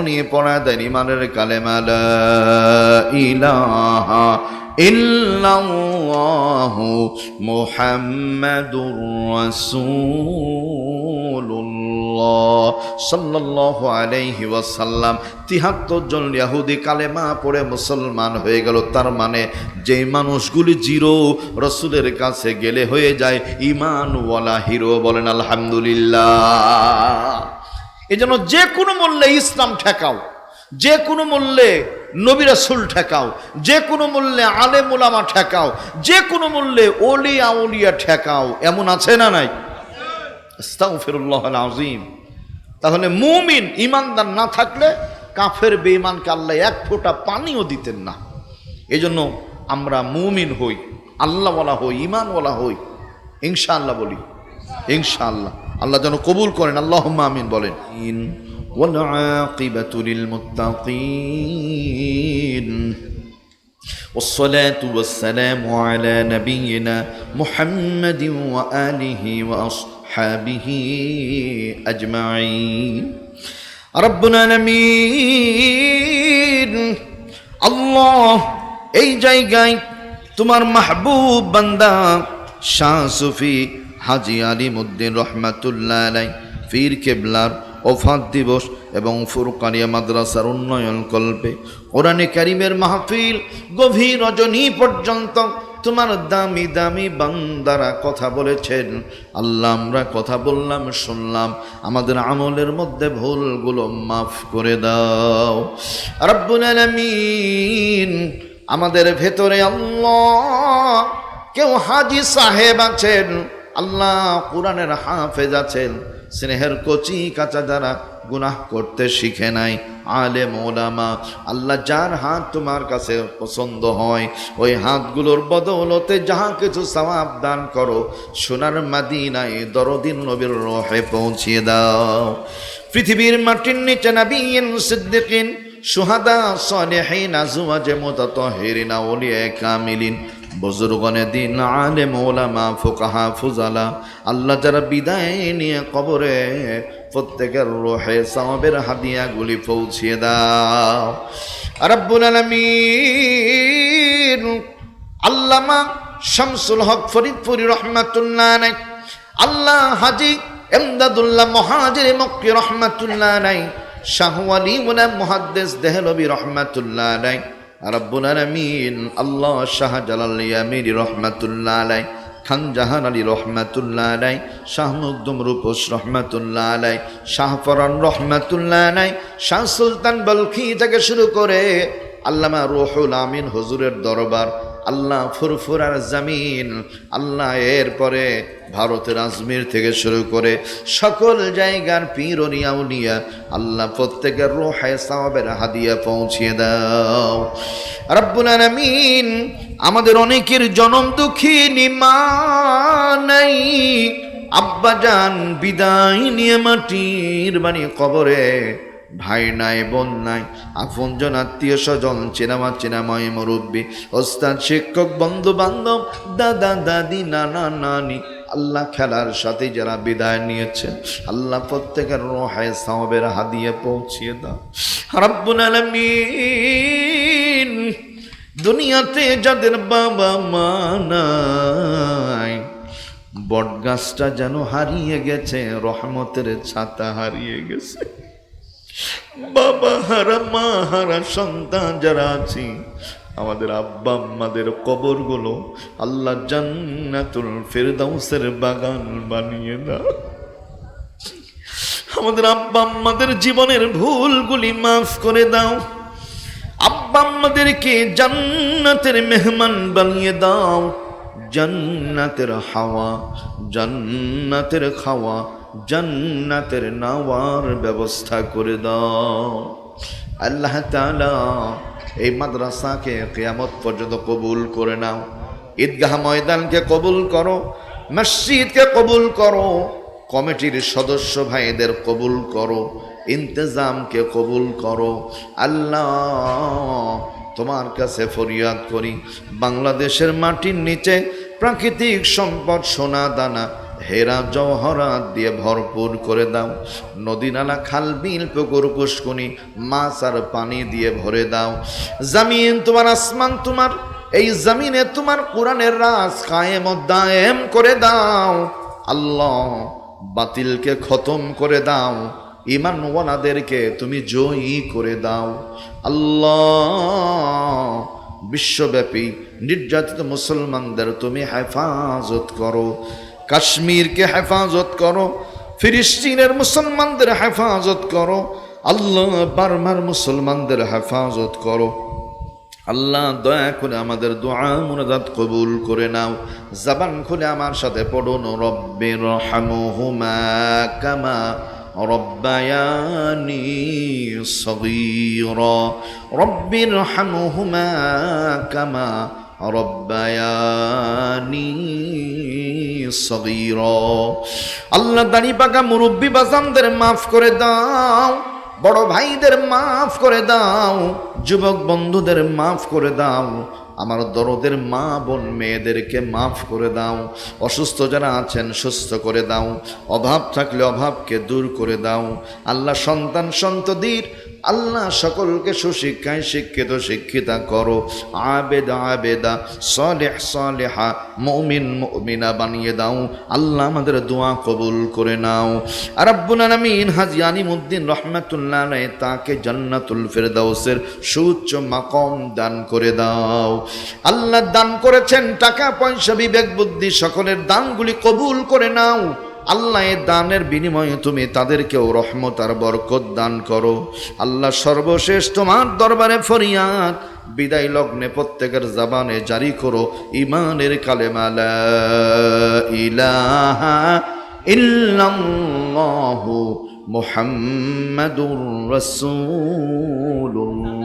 এখনই পড়া দেন ইমানের কালেমালা ইলাহা ইল্লাল্লাহু মুহাম্মাদুর রাসূলুল্লাহ সাল্লাল্লাহু আলাইহি ওয়াসাল্লাম। তিহাত্তর জন ইয়াহুদি কালেমা পড়ে মুসলমান হয়ে গেল। তার মানে যে মানুষগুলি জিরো রসুলের কাছে গেলে হয়ে যায়, ইমানওয়ালা হিরো বলেন আলহামদুলিল্লাহ। এজন্য যে কোনো মূল্যে ইসলাম ঠেকাও, যে কোনো মূল্যে নবী রাসূল ঠেকাও, যে কোনো মূল্যে আলে ওলামা ঠেকাও, যে কোনো মূল্যে ওলি আউলিয়া ঠেকাও, এমন আছে না নাই? আস্তাগফিরুল্লাহ আজিম তাহলে মুমিন ইমানদার না থাকলে কাফের বেঈমানকে আল্লাহ এক ফোঁটা পানিও দিতেন না। এজন্য আমরা মুমিন হই, আল্লাহওয়ালা হই ইমানওয়ালা হই। ইনশাআল্লাহ বলি, ইনশাআল্লাহ। আল্লাহ যেন কবুল করেন আল্লাহ আমিন বলেন والعاقبة للمتقين والصلاة والسلام على نبينا محمد وآله وأصحابه أجمعين ربنا العالمين আল্লাহ এই জায়গায় তোমার মাহবুব বান্দা শাহ সুফি হাজি আলিমুদ্দিন রহমাতুল্লাহ আলাই, ফির কেবলার ওফাত দিবস এবং ফুরকানিয়া মাদ্রাসার উন্নয়ন কল্পে। কোরআনে কারিমের মাহফিল গভীর রজনী পর্যন্ত তোমার দামি দামি বান্দারা কথা বলেছেন। আল্লাহ, আমরা কথা বললাম, শুনলাম, আমাদের আমলের মধ্যে ভুলগুলো মাফ করে দাও। রব্বুল আলামিন, আমাদের ভেতরে আল্লাহ, কেউ হাজি সাহেব আছেন আল্লাহ কোরআনের হাফেজ আছেন। স্নেহের কচি কাঁচা যারা গুনাহ করতে শিখে নাই আলে মৌলামা আল্লাহ যার হাত তোমার কাছে পছন্দ হয়, ওই হাতগুলোর বদৌলতে যাহা কিছু সওয়াব দান করো, সোনার মাদিনায় দরদিন নবীর রহে পৌঁছিয়ে দাও। পৃথিবীর মাটির নিচে নবীন সিদ্দিকিন, সুহাদা সলেহিন আজুয়াজে মুতাতাহিরিন আউলিয়া কামিলিন বুজুর্গনে দিন আলে মৌলামা, ফোকাহা, ফুজালা। আল্লাহ যারা বিদায় নিয়ে কবরে প্রত্যেকের রোহে সাহাবের হাদিয়াগুলি পৌঁছিয়ে দাও। রব্বুল আল্লামা শামসুল হক ফরিদপুরি রহমাতুল্লাহ নাই আল্লাহ হাজি এমদাদুল্লাহ মহাজির মক্কি রহমাতুল্লাহ নাই শাহওয়ালি মুনা মুহাদ্দিস দেহলবি রহমাতুল্লাহ নাই রব্বুল আলামিন আল্লাহ শাহজালাল ইয়ামির রহমাতুল্লাহ আলাই খান জাহান আলী রহমাতুল্লাহ আলাই শাহ মুকদম রূপস রহমাতুল্লাহ আলাই শাহ ফরান রহমাতুল্লাহ আলাই শাহ সুলতান বলখি থেকে শুরু করে আল্লামা রুহুল আমিন হজুরের দরবার আল্লাহ ফুরফুরার জামিন, আল্লাহ এরপরে ভারতের আজমির থেকে শুরু করে সকল জায়গার পীরনিয়া উলিয়া আল্লাহ প্রত্যেকের রোহায় সাহাবের হাদিয়া পৌঁছিয়ে দাও। রব্বুল আলামিন আমাদের অনেকের জনম দুঃখী নিমা নাই। আব্বা যান বিদায় নিয়ে মাটির বাণী কবরে ভাই নাই, বোন নাই আপন আপনজন আত্মীয় স্বজন, চেনামা, চেনাময় মুরব্বী, ওস্তাদ, শিক্ষক বন্ধু বান্ধব দাদা, দাদি, নানা, নানি। আল্লাহ খেলার সাথে যারা বিদায় নিয়েছেন আল্লাহ প্রত্যেকের রোহায় সাহবের হাদিয়ে পৌঁছিয়ে দাও। দুনিয়াতে যাদের বাবা মা নাই, বটগাছটা যেন হারিয়ে গেছে, রহমতের ছাতা হারিয়ে গেছে। বাবা, হারা, মা, হারা, সন্তান যারা আছি, আমাদের আব্বা, আম্মাদের কবরগুলো আল্লাহ জান্নাতুল ফেরদাউসের বাগান বানিয়ে দাও। আমাদের আব্বা, আম্মাদের জীবনের ভুলগুলি মাফ করে দাও। আব্বা, আম্মাদেরকে জান্নাতের মেহমান বানিয়ে দাও। জান্নাতের হাওয়া, জান্নাতের খাওয়া জান্নাতের নাওয়ার ব্যবস্থা করে দাও। আল্লাহ তাআলা এই মাদ্রাসাকে কেয়ামত পর্যন্ত কবুল করে নাও। ঈদগাহ ময়দানকে কবুল করো, মসজিদকে কবুল করো, কমিটির সদস্য ভাইদের কবুল করো, ইন্তজামকে কবুল করো। আল্লাহ, তোমার কাছে ফরিয়াদ করি, বাংলাদেশের মাটির নিচে প্রাকৃতিক সম্পদ, সোনা, দানা হেরা জওহরাত দিয়ে ভরপুর করে দাও। নদী নালা খাল, বিল, পুকুর পুষ্কুনি মাছ আর পানি দিয়ে ভরে দাও। জামিন তোমার আসমান তোমার, এই জমিনে তোমার কোরআনের রাজ কায়েম দায়েম করে দাও। আল্লাহ বাতিলকে খতম করে দাও ইমান ওয়ানাদেরকে তুমি জয়ী করে দাও। আল্লাহ বিশ্বব্যাপী নির্যাতিত মুসলমানদের তুমি হেফাজত করো। কাশ্মীরকে হেফাজত করো, ফিলিস্তিনের মুসলমানদের হেফাজত করো, আল্লাহ বার্মার মুসলমানদের হেফাজত করো। আল্লাহ দয়া করে আমাদের দোয়া মুনাজাত কবুল করে নাও। জাবান খুলে আমার সাথে পড়ুন রব্বির রহমহুমা কামা রব্বায়ানি সগীরা। রব্বির রহমহুমা কামা আল্লাহ দাড়ি পাকা মুরব্বী বাজানদের মাফ করে দাও, বড় ভাইদের মাফ করে দাও, যুবক বন্ধুদের মাফ করে দাও, আমার দরদের মা বোন মেয়েদেরকে মাফ করে দাও, অসুস্থ যারা আছেন সুস্থ করে দাও, অভাব থাকলে অভাবকে দূর করে দাও, আল্লাহ সন্তান সন্ততির আল্লাহ সকলকে সুশিক্ষায় শিক্ষিত, শিক্ষিতা করো। আবেদা আবেদা, সলেহ, সলেহা, মমিন, মমিনা বানিয়ে দাও। আল্লাহ আমাদের দোয়া কবুল করে নাও। আর আব্বুল আলমিন হাজি আলিমুদ্দিন রহমাতুল্লাহ তাকে জান্নাতুল ফেরদাউসের সুউচ্চ মাকম দান করে দাও। আল্লাহ দান করেছেন টাকা পয়সা বিবেক বুদ্ধি সকলের দানগুলি কবুল করে নাও। আল্লাহ দানের বিনিময়ে তুমি তাদেরকেও রহমত আর বরকত দান করো। আল্লাহ সর্বশেষ তোমার দরবারে ফরিয়াদ। বিদায় লগ্নে প্রত্যেকের জবানে জারি করো ইমানের কালেমালা ইলাহা ইল্লাল্লাহু মুহাম্মাদুর রাসূলুল্লাহ।